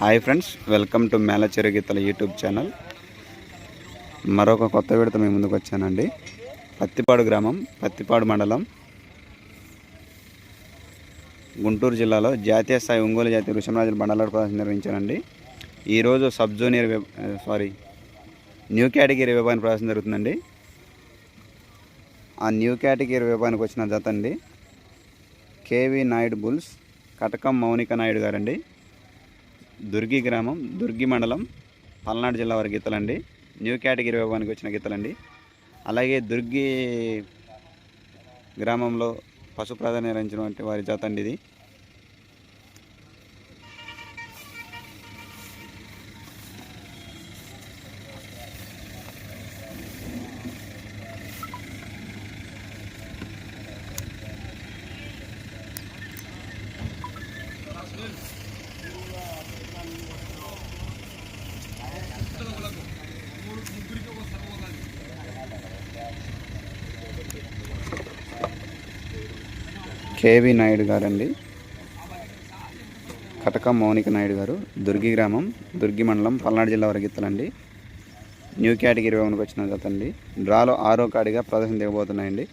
Hi friends welcome to Melacheru గీతల YouTube channel. మరొక కొత్త విడత మీ ముందుకు వచ్చానండి. పత్తిపాడు గ్రామం పత్తిపాడు మండలం గుంటూరు జిల్లాలో జాతీయ స్థాయి ఒంగోలు జాతీయ ఋషమరాజుల బండలాడు ప్రదర్శన నిర్వహించానండి. ఈరోజు sub junior sorry new category విభాగం ప్రదర్శన జరుగుతుందండి. ఆ న్యూ కేటగిరీ విభాగానికి వచ్చిన జత అండి. కేవి నాయుడు బుల్స్ కటకం మౌనిక నాయుడు గారండి. దుర్గి గ్రామం దుర్గి మండలం పల్నాడు జిల్లా వారి గీతలండి. న్యూ కేటగిరీ విభాగానికి వచ్చిన గీతలండి. అలాగే దుర్గి గ్రామంలో పశు ప్రాధాన్యం నిర్వహించినటువంటి వారి జాత అండి ఇది. కేవి నాయుడు గారండి. కటక మౌనిక నాయుడు గారు దుర్గి గ్రామం దుర్గి మండలం పల్నాడు జిల్లా వరగిత్తలండి న్యూ కేటగిరీ వన్కి వచ్చిన జత అండి డ్రాలో ఆరో కాడిగా ప్రదర్శన దిగబోతున్నాయండి.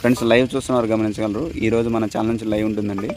ఫ్రెండ్స్ లైవ్ చూస్తున్నారు గమనించగలరు. ఈరోజు మన ఛానల్ నుంచి లైవ్ ఉంటుందండి.